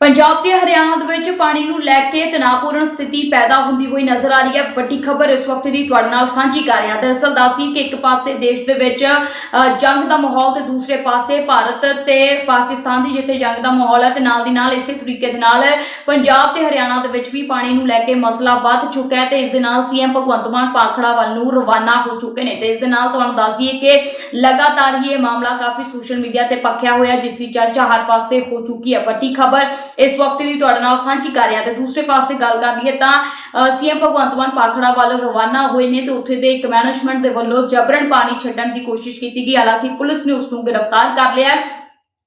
ਪੰਜਾਬ ਤੇ ਹਰਿਆਣਾ ਦੇ ਵਿੱਚ ਪਾਣੀ ਨੂੰ ਲੈ ਕੇ ਤਣਾਅਪੂਰਨ ਸਥਿਤੀ ਪੈਦਾ ਹੁੰਦੀ ਹੋਈ ਨਜ਼ਰ ਆ ਰਹੀ ਹੈ। ਵੱਡੀ ਖਬਰ ਇਸ ਵਕਤ ਦੀ ਤੁਹਾਡੇ ਨਾਲ ਸਾਂਝੀ ਕਰ ਰਿਹਾ। ਦਰਅਸਲ ਦੱਸੀ ਕਿ ਇੱਕ ਪਾਸੇ ਦੇਸ਼ ਦੇ ਵਿੱਚ ਜੰਗ ਦਾ ਮਾਹੌਲ ਤੇ ਦੂਸਰੇ ਪਾਸੇ ਭਾਰਤ ਤੇ ਪਾਕਿਸਤਾਨ ਦੀ ਜਿੱਥੇ ਜੰਗ ਦਾ ਮਾਹੌਲ ਹੈ, ਤੇ ਨਾਲ ਦੀ ਨਾਲ ਇਸੇ ਤਰੀਕੇ ਦੇ ਨਾਲ ਪੰਜਾਬ ਤੇ ਹਰਿਆਣਾ ਦੇ ਵਿੱਚ ਵੀ ਪਾਣੀ ਨੂੰ ਲੈ ਕੇ ਮਸਲਾ ਵੱਧ ਚੁੱਕਾ ਹੈ ਤੇ ਇਸ ਦੇ ਨਾਲ ਸੀਐਮ ਭਗਵੰਤ ਮਾਨ ਪਾਖੜਾ ਵੱਲ ਨੂੰ ਰਵਾਨਾ ਹੋ ਚੁੱਕੇ ਨੇ। ਤੇ ਇਸ ਦੇ ਨਾਲ ਤੁਹਾਨੂੰ ਦੱਸ ਦਈਏ ਕਿ ਲਗਾਤਾਰ ਹੀ ਇਹ ਮਾਮਲਾ ਕਾਫੀ ਸੋਸ਼ਲ ਮੀਡੀਆ ਤੇ ਪੱਖਿਆ ਹੋਇਆ, ਜਿਸ ਦੀ ਚਰਚਾ ਹਰ ਪਾਸੇ ਹੋ ਚੁੱਕੀ ਹੈ। ਵੱਡੀ ਖਬਰ ਇਸ ਵਕਤ ਵੀ ਤੁਹਾਡੇ ਨਾਲ ਸਾਂਝੀ ਕਰ ਰਿਹਾ ਤੇ ਦੂਸਰੇ ਪਾਸੇ ਗੱਲ ਕਰ ਲਈਏ ਤਾਂ ਸੀਐਮ ਭਗਵੰਤ ਮਾਨ ਪਾਖੜਾ ਵੱਲ ਰਵਾਨਾ ਹੋਏ ਨੇ ਤੇ ਉੱਥੇ ਦੇ ਇੱਕ ਮੈਨੇਜਮੈਂਟ ਦੇ ਵੱਲੋਂ ਜਬਰਨ ਪਾਣੀ ਛੱਡਣ ਦੀ ਕੋਸ਼ਿਸ਼ ਕੀਤੀ ਗਈ। ਹਾਲਾਂਕਿ ਪੁਲਿਸ ਨੇ ਉਸ ਨੂੰ ਗ੍ਰਿਫਤਾਰ ਕਰ ਲਿਆ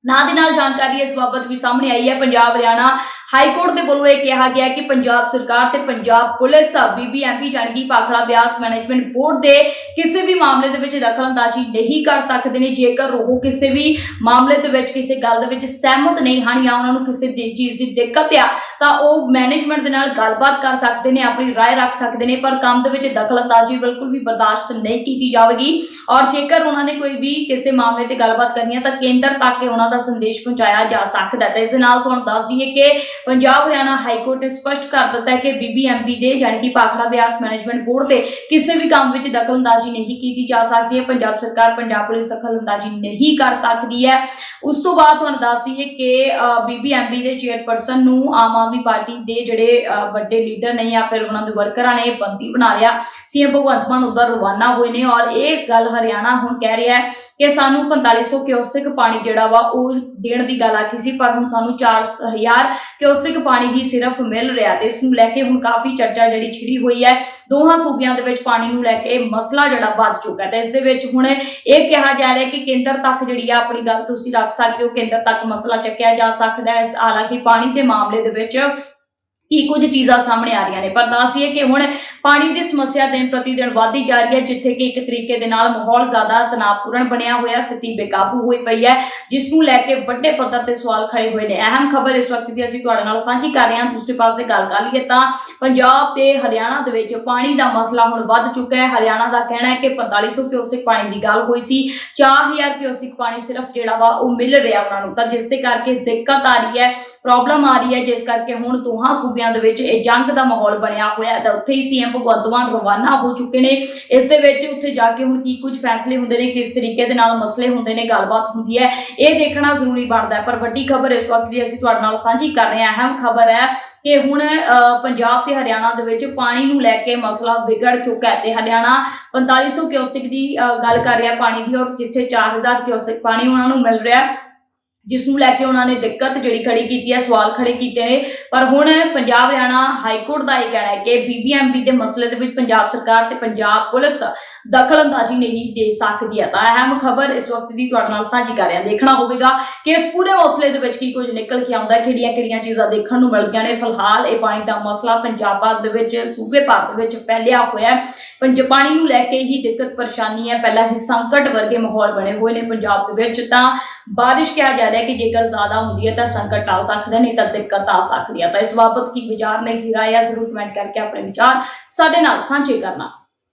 ਨਾਲ ਦੀ ਨਾਲ ਜਾਣਕਾਰੀ ਇਸ ਬਾਬਤ ਵੀ ਸਾਹਮਣੇ ਆਈ ਹੈ ਪੰਜਾਬ ਹਰਿਆਣਾ ਹਾਈ ਕੋਰਟ ਦੇ ਵੱਲੋਂ ਇਹ ਕਿਹਾ ਗਿਆ ਹੈ ਕਿ ਪੰਜਾਬ ਸਰਕਾਰ ਤੇ ਪੰਜਾਬ ਪੁਲਿਸ ਬੀਬੀਐਮਪੀ ਜਾਣੀ ਕਿ ਪਾਖੜਾ ਬਿਆਸ ਮੈਨੇਜਮੈਂਟ ਬੋਰਡ ਦੇ ਕਿਸੇ ਵੀ ਮਾਮਲੇ ਦੇ ਵਿੱਚ ਦਖਲਅੰਦਾਜ਼ੀ ਨਹੀਂ ਕਰ ਸਕਦੇ ਨੇ ਜੇਕਰ ਉਹ ਕਿਸੇ ਵੀ ਮਾਮਲੇ ਦੇ ਵਿੱਚ ਕਿਸੇ ਗੱਲ ਦੇ ਵਿੱਚ ਸਹਿਮਤ ਨਹੀਂ ਹਨ ਜਾਂ ਉਹਨਾਂ ਨੂੰ ਕਿਸੇ ਦੀ ਚੀਜ਼ ਦੀ ਦਿੱਕਤ ਆ ਤਾਂ ਉਹ ਮੈਨੇਜਮੈਂਟ ਦੇ ਨਾਲ ਗੱਲਬਾਤ ਕਰ ਸਕਦੇ ਨੇ ਆਪਣੀ رائے ਰੱਖ ਸਕਦੇ ਨੇ ਪਰ ਕੰਮ ਦੇ ਵਿੱਚ ਦਖਲਅੰਦਾਜ਼ੀ ਬਿਲਕੁਲ ਵੀ ਬਰਦਾਸ਼ਤ ਨਹੀਂ ਕੀਤੀ ਜਾਵੇਗੀ ਔਰ ਜੇਕਰ ਉਹਨਾਂ ਨੇ ਕੋਈ ਵੀ ਕਿਸੇ ਮਾਮਲੇ ਤੇ ਗੱਲਬਾਤ ਕਰਨੀ ਹੈ ਤਾਂ ਕੇਂਦਰ ਤੱਕ ਉਹਨਾਂ ਦਾ ਸੰਦੇਸ਼ ਪਹੁੰਚਾਇਆ ਜਾ ਸਕਦਾ ਹੈ। ਤਾਂ ਇਸ ਨਾਲ ਤੁਹਾਨੂੰ ਦੱਸ ਦਈਏ ਕਿ ਪੰਜਾਬ ਹਰਿਆਣਾ ਹਾਈ ਕੋਰਟ ਨੇ ਸਪਸ਼ਟ ਕਰ ਦਿੱਤਾ ਹੈ ਕਿ ਬੀਬੀਐਮਬੀ ਦੇ ਯਾਨੀ ਕਿ ਪਾਖੜਾ ਬਿਆਸ ਮੈਨੇਜਮੈਂਟ ਬੋਰਡ ਦੇ ਕਿਸੇ ਵੀ ਕੰਮ ਵਿੱਚ ਦਖਲਅੰਦਾਜ਼ੀ ਨਹੀਂ ਕੀਤੀ ਜਾ ਸਕਦੀ ਹੈ। ਪੰਜਾਬ ਸਰਕਾਰ ਪੰਜਾਬ ਪੁਲਿਸ ਦਖਲਅੰਦਾਜ਼ੀ ਨਹੀਂ ਕਰ ਸਕਦੀ ਹੈ। ਉਸ ਤੋਂ ਬਾਅਦ ਤੁਹਾਨੂੰ ਦੱਸ ਦਈਏ ਕਿ ਬੀਬੀਐਮਬੀ ਦੇ ਚੇਅਰਪਰਸਨ ਨੂੰ ਆਮ ਆਦਮੀ ਪਾਰਟੀ ਦੇ ਜਿਹੜੇ ਵੱਡੇ ਲੀਡਰ ਨੇ ਜਾਂ ਫਿਰ ਉਹਨਾਂ ਦੇ ਵਰਕਰਾਂ ਨੇ ਬੰਦੀ ਬਣਾ ਲਿਆ। ਸੀਐਮ ਭਗਵੰਤ ਮਾਨ ਉਧਰ ਰਵਾਨਾ ਹੋਏ ਨੇ ਔਰ ਇਹ ਗੱਲ ਹਰਿਆਣਾ ਹੁਣ ਕਹਿ ਰਿਹਾ ਹੈ ਕਿ ਸਾਨੂੰ 4500 ਕਿਉਸਿਕ ਪਾਣੀ ਜਿਹੜਾ ਵਾ ਉਹ ਦੇਣ ਦੀ ਗੱਲ ਆਖੀ ਸੀ, ਪਰ ਹੁਣ ਸਾਨੂੰ 4000 ਕਿਊਸਿਕ ਪਾਣੀ ਹੀ ਸਿਰਫ ਮਿਲ ਰਿਹਾ ਤੇ ਇਸ ਨੂੰ ਲੈ ਕੇ ਹੁਣ ਕਾਫੀ ਚਰਚਾ ਜਿਹੜੀ ਛਿੜੀ ਹੋਈ ਹੈ। ਦੋਹਾਂ ਸੂਬਿਆਂ ਦੇ ਵਿੱਚ ਪਾਣੀ ਨੂੰ ਲੈ ਕੇ ਮਸਲਾ ਜਿਹੜਾ ਵੱਧ ਚੁੱਕਾ ਹੈ ਤੇ ਇਸ ਦੇ ਵਿੱਚ ਹੁਣ ਇਹ ਕਿਹਾ ਜਾ ਰਿਹਾ ਕਿ ਕੇਂਦਰ ਤੱਕ ਜਿਹੜੀ ਆ ਆਪਣੀ ਗੱਲ ਤੁਸੀਂ ਰੱਖ ਸਕਦੇ ਹੋ, ਕੇਂਦਰ ਤੱਕ ਮਸਲਾ ਚੱਕਿਆ ਜਾ ਸਕਦਾ ਹੈ। ਹਾਲਾਂਕਿ ਪਾਣੀ ਦੇ ਮਾਮਲੇ ਦੇ ਵਿੱਚ ਕੀ ਕੁਝ ਚੀਜ਼ਾਂ ਸਾਹਮਣੇ ਆ ਰਹੀਆਂ ਨੇ। ਪਰ ਦੱਸੀਏ ਕਿ ਹੁਣ ਪਾਣੀ ਦੀ ਸਮੱਸਿਆ ਦਿਨ ਪ੍ਰਤੀ ਦਿਨ ਵਧਦੀ ਜਾ ਰਹੀ ਹੈ, ਜਿੱਥੇ ਕਿ ਇੱਕ ਤਰੀਕੇ ਦੇ ਨਾਲ ਮਾਹੌਲ ਜ਼ਿਆਦਾ ਤਣਾਅਪੂਰਨ ਬਣਿਆ ਹੋਇਆ, ਸਥਿਤੀ ਬੇਕਾਬੂ ਹੋਈ ਪਈ ਹੈ, ਜਿਸ ਨੂੰ ਲੈ ਕੇ ਵੱਡੇ ਪੱਧਰ ਤੇ ਸਵਾਲ ਖੜੇ ਹੋਏ ਨੇ। ਅਹਿਮ ਖਬਰ ਇਸ ਵਕਤ ਦੀ ਅਸੀਂ ਤੁਹਾਡੇ ਨਾਲ ਸਾਂਝੀ ਕਰ ਰਹੇ ਹਾਂ। ਦੂਸਰੇ ਪਾਸੇ ਗੱਲ ਕਰ ਲਈਏ ਤਾਂ ਪੰਜਾਬ ਤੇ ਹਰਿਆਣਾ ਦੇ ਵਿੱਚ ਪਾਣੀ ਦਾ ਮਸਲਾ ਹੁਣ ਵੱਧ ਚੁੱਕਾ ਹੈ। ਹਰਿਆਣਾ ਦਾ ਕਹਿਣਾ ਹੈ ਕਿ 4500 ਕਿਊਸਿਕ ਪਾਣੀ ਦੀ ਗੱਲ ਹੋਈ ਸੀ। 4000 ਕਿਊਸਿਕ ਪਾਣੀ ਸਿਰਫ ਜਿਹੜਾ ਵਾ ਉਹ ਮਿਲ ਰਿਹਾ ਉਹਨਾਂ ਨੂੰ। ਤਾਂ ਜਿਸ ਦੇ ਕਰਕੇ ਦਿੱਕਤ ਆ ਰਹੀ ਹੈ, ਪ੍ਰੋਬਲਮ ਆ ਰਹੀ ਹੈ, ਜਿਸ ਕਰਕੇ ਹੁਣ ਦੋਹਾਂ ਸੂਬੇ ਸੂਬਿਆਂ ਦੇ ਵਿੱਚ ਇਹ ਜੰਗ ਦਾ ਮਾਹੌਲ ਬਣਿਆ ਹੋਇਆ ਹੈ। ਤਾਂ ਉੱਥੇ ਹੀ ਸੀਐਮ ਭਗਵੰਤ ਮਾਨ ਰਵਾਨਾ ਹੋ ਚੁੱਕੇ ਨੇ। ਇਸ ਦੇ ਵਿੱਚ ਉੱਥੇ ਜਾ ਕੇ ਹੁਣ ਕੀ ਕੁਝ ਫੈਸਲੇ ਹੁੰਦੇ ਨੇ ਕਿਸ ਤਰੀਕੇ ਦੇ ਨਾਲ ਮਸਲੇ ਹੁੰਦੇ ਨੇ ਗੱਲਬਾਤ ਹੁੰਦੀ ਹੈ। ਇਹ ਦੇਖਣਾ ਜ਼ਰੂਰੀ ਬਣਦਾ ਹੈ। ਪਰ ਵੱਡੀ ਖਬਰ ਇਸ ਵਕਤ ਦੀ ਅਸੀਂ ਤੁਹਾਡੇ ਨਾਲ ਸਾਂਝੀ ਕਰ ਰਹੇ ਹਾਂ। ਅਹਿਮ ਖਬਰ ਹੈ ਕਿ ਹੁਣ ਅ, ਪੰਜਾਬ ਤੇ ਹਰਿਆਣਾ ਦੇ ਵਿੱਚ ਪਾਣੀ ਨੂੰ ਲੈ ਕੇ ਮਸਲਾ ਵਿਗੜ ਚੁੱਕਾ ਹੈ ਤੇ ਹਰਿਆਣਾ 4500 ਕਿਉਸਿਕ ਦੀ ਗੱਲ ਕਰ ਰਿਹਾ ਪਾਣੀ ਦੀ ਔਰ ਜਿੱਥੇ 4000 ਕਿਉਸਿਕ ਪਾਣੀ ਉਹਨਾਂ ਨੂੰ ਮਿਲ ਰਿਹਾ ਜਿਸ ਨੂੰ ਲੈ ਕੇ ਉਹਨਾਂ ਨੇ ਦਿੱਕਤ ਜਿਹੜੀ ਖੜੀ ਕੀਤੀ ਹੈ, ਸਵਾਲ ਖੜੇ ਕੀਤੇ ਨੇ। ਪਰ ਹੁਣ ਪੰਜਾਬ ਹਰਿਆਣਾ ਹਾਈ ਕੋਰਟ ਦਾ ਇਹ ਕਹਿਣਾ ਹੈ ਕਿ ਬੀਬੀਐਮਬੀ ਦੇ ਮਸਲੇ ਦੇ ਵਿੱਚ ਪੰਜਾਬ ਸਰਕਾਰ ਤੇ ਪੰਜਾਬ ਪੁਲਿਸ ਦਖਲਅੰਦਾਜ਼ੀ ਨਹੀਂ ਦੇ ਸਕਦੀ ਹੈ। ਤਾਂ ਅਹਿਮ ਖਬਰ ਇਸ ਵਕਤ ਦੀ ਤੁਹਾਡੇ ਨਾਲ ਸਾਂਝੀ ਕਰ ਰਿਹਾ। ਦੇਖਣਾ ਹੋਵੇਗਾ ਕਿ ਇਸ ਪੂਰੇ ਮਸਲੇ ਦੇ ਵਿੱਚ ਕੀ ਕੁਝ ਨਿਕਲ ਕੇ ਆਉਂਦਾ ਕਿਹੜੀਆਂ ਕਿਹੜੀਆਂ ਚੀਜ਼ਾਂ ਦੇਖਣ ਨੂੰ ਮਿਲਦੀਆਂ ਨੇ। ਫਿਲਹਾਲ ਇਹ ਪਾਣੀ ਦਾ ਮਸਲਾ ਪੰਜਾਬਾਂ ਦੇ ਵਿੱਚ, ਸੂਬੇ ਭਰ ਦੇ ਵਿੱਚ ਫੈਲਿਆ ਹੋਇਆ ਹੈ। ਪੰਜ ਪਾਣੀ ਨੂੰ ਲੈ ਕੇ ਹੀ ਦਿੱਕਤ ਪਰੇਸ਼ਾਨੀ ਹੈ। ਪਹਿਲਾਂ ਹੀ ਸੰਕਟ ਵਰਗੇ ਮਾਹੌਲ ਬਣੇ ਹੋਏ ਨੇ ਪੰਜਾਬ ਦੇ ਵਿੱਚ। ਤਾਂ ਬਾਰਿਸ਼ ਕਿਹਾ ਜਾ ਰਿਹਾ ਕਿ ਜੇਕਰ ਜ਼ਿਆਦਾ ਹੁੰਦੀ ਹੈ ਤਾਂ ਸੰਕਟ ਆ ਸਕਦਾ ਨਹੀਂ ਤਾਂ ਦਿੱਕਤ ਆ ਸਕਦੀ ਹੈ। ਤਾਂ ਇਸ ਬਾਬਤ ਕੀ ਵਿਚਾਰ ਨੇ, ਕੀ ਰਾਏ ਜ਼ਰੂਰ ਕਮੈਂਟ ਕਰਕੇ ਆਪਣੇ ਵਿਚਾਰ ਸਾਡੇ ਨਾਲ ਸਾਂਝੇ ਕਰਨਾ।